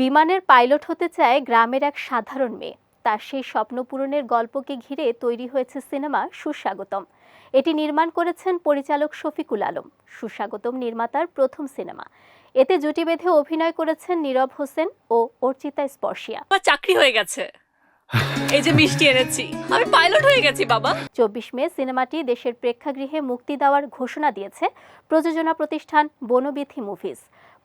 বিমানের পাইলট হতে চায় গ্রামের এক সাধারণ মেয়ে। তার সেই স্বপ্ন পূরণের গল্পকে ঘিরে তৈরি হয়েছে সিনেমা সুস্বাগতম। এটি নির্মাণ করেছেন পরিচালক শফিকুল আলম। সুস্বাগতম নির্মাতার প্রথম সিনেমা। এতে জুটি বেঁধে অভিনয় করেছেন নীরব হোসেন ও অর্চিতা স্পর্শিয়া। আমার চাকরি হয়ে গেছে। এই যে মিষ্টি এনেছি। আমি পাইলট হয়ে গেছি বাবা। চব্বিশ মে সিনেমাটি দেশের প্রেক্ষাগৃহে মুক্তি দেওয়ার ঘোষণা দিয়েছে প্রযোজনা প্রতিষ্ঠান বনবিথি মুভিজ।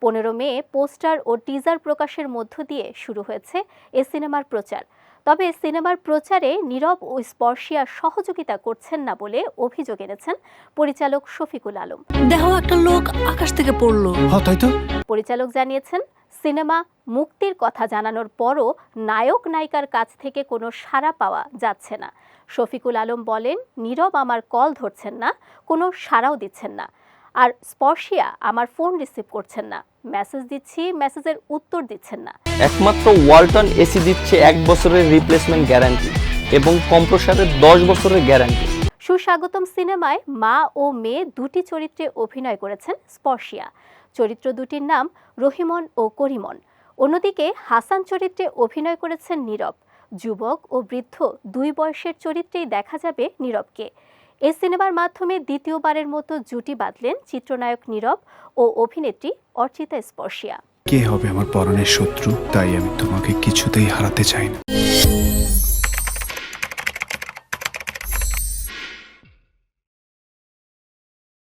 পনেরো মে পোস্টার ও টিজার প্রকাশের মধ্য দিয়ে শুরু হয়েছে এ সিনেমার প্রচার। তবে সিনেমার প্রচারে নীরব ও স্পর্শিয়া সহযোগিতা করছেন না বলে অভিযোগ এনেছেন পরিচালক শফিকুল আলম। দেখো একটা লোক আকাশ থেকে পড়ল। হ্যাঁ তাই তো। পরিচালক জানিয়েছেন সিনেমা মুক্তির কথা জানানোর পরও নায়ক নায়িকার কাছ থেকে কোনো সাড়া পাওয়া যাচ্ছে না। শফিকুল আলম বলেন নীরব আমার কল ধরছেন না কোনো সাড়াও দিচ্ছেন না। আর স্পর্শিয়া আমার ফোন রিসিভ করছেন না। মেসেজ দিচ্ছি মেসেজের উত্তর দিচ্ছেন না। একমাত্র ওয়ালটন এসি দিচ্ছে এক বছরের রিপ্লেসমেন্ট গ্যারান্টি এবং কম্প্রসারের দশ বছরের গ্যারান্টি সুস্বাগতম সিনেমায় মা ও মেয়ে দুটি চরিত্রে অভিনয় করেছেন স্পর্শিয়া। চরিত্র দুটির নাম রহিমন ও করিমন। অন্যদিকে হাসান চরিত্রে অভিনয় করেছেন নীরব। যুবক ও বৃদ্ধ দুই বয়সের চরিত্রেই দেখা যাবে নীরবকে। এই সিনেমার মাধ্যমে দ্বিতীয়বারের মতো জুটি বাঁধলেন চিত্রনায়ক নীরব ও অভিনেত্রী অর্চিতা স্পর্শিয়া। কে হবে আমার পরনের শত্রু? তাই আমি তোমাকে কিছুতেই হারাতে চাই না।